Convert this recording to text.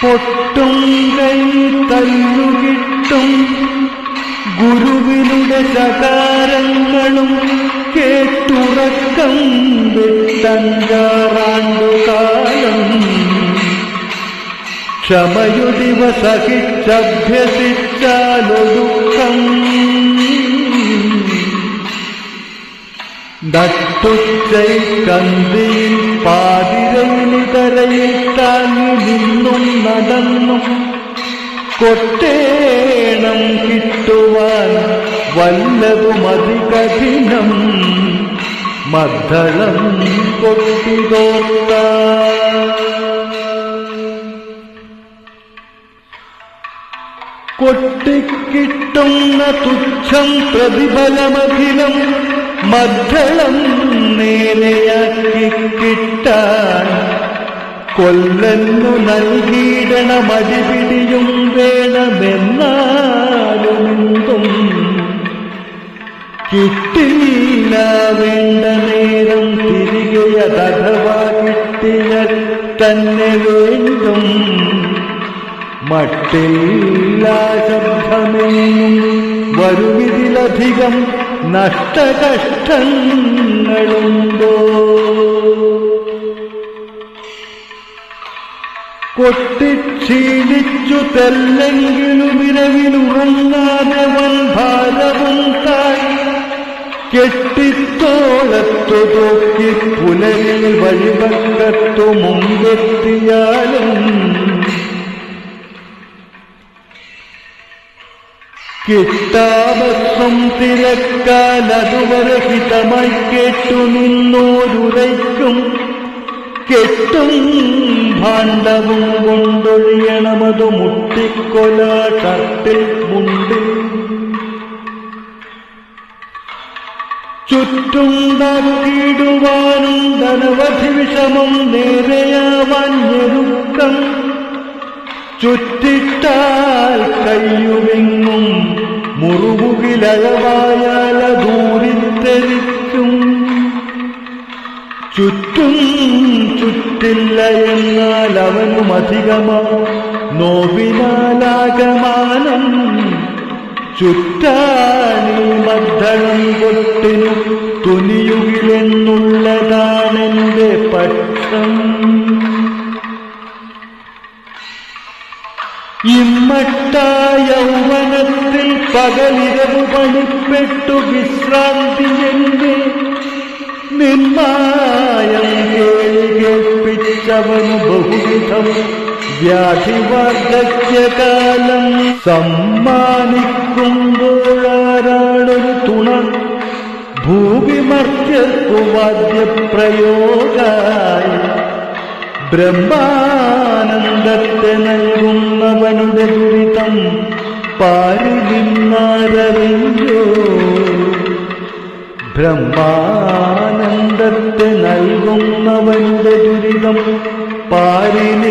പൊട്ടും കൈ തല്ലുകിട്ടും ഗുരുവിനുടെ ചകാരങ്ങളും കേട്ടുറക്കം വിട്ടഞ്ചാറാണ്ടുകാലം ക്ഷമയുടിവ സഹിച്ചഭ്യസിച്ചാലൊടുക്കം നട്ടുച്ചൈ കന്തിയിൽ പാതിരയിലിതരയിൽ താങ്ങി നിന്നും നടന്നും കൊട്ടേണം കിട്ടുവാൻ വല്ലതും അതികഠിനം മദ്ദളം കൊട്ടിതോർത്ത. കൊട്ടിക്കിട്ടുന്ന തുച്ഛം പ്രതിഫലമഖിലം മദ്ദളം നേരെയാക്കി കിട്ടാൻ കൊല്ലന്നു നൽകിയിടണമടിപിടിയും വേണമെന്നാലുമെന്തും കിട്ടിയില്ല വേണ്ട നേരം തിരികെ അഥവാ കിട്ടിയ തന്നെ വേണ്ടും. മട്ടില്ലാ ശബ്ദമെന്നും വരുവിതിലധികം നഷ്ടകഷ്ടങ്ങളുണ്ടോ? കൊട്ടിക്ഷീണിച്ചു തെല്ലെങ്കിലും വിരവിലുറങ്ങാതെ വൻ ഭാരവും തായി കെട്ടിത്തോളത്തു തോക്കി പുലരിൽ വഴിപണ്ടത്തു മുമ്പെത്തിയാലും കിട്ടാവസ്വം തിരക്കാൽ അതുവരെ ഹിതമായി കേട്ടു നിന്നോരുരയ്ക്കും കെട്ടും ഭാണ്ഡവും കൊണ്ടൊഴിയണമതു മുട്ടിക്കൊല ഷർട്ടിൽ മുണ്ടിൽ. ചുറ്റുണ്ടാക്കിയിടുവാനും ധനവധി വിഷമം നേരെയാവാൻ ഞെരുക്കം. ചുറ്റിട്ടാൽ കയ്യുമെങ്ങും മുറിവുകിലഴവായാൽ ദൂരിത്തെരിക്കും ചുറ്റും ചുറ്റില്ല എന്നാൽ അവനും അധികമാ. നോവിനാലാകമാനം ചുറ്റാനി മദ്ദളം കൊട്ടിനു തുനിയുകിലെന്നുള്ളതാണെന്റെ ഇമ്മട്ട യൗവനത്തിൽ പകലിരവ് പണിപ്പെട്ടു വിശ്രാന്തി എന്നെ. നിന്മായം കേളി കേൾപ്പിച്ചവന് ബഹുവിധം വ്യാധിവാർദ്ധക്യകാലം സമ്മാനിക്കുമ്പോഴാരാളൊരു തുണ. ഭൂവിമർത്യർക്കു ബ്രഹ്മാനന്ദ പാരുതിന്നാരവെല്ലോ ബ്രഹ്മാനന്ദത്തെ നൽകുന്നവന്റെ ദുരിതം പാരിന്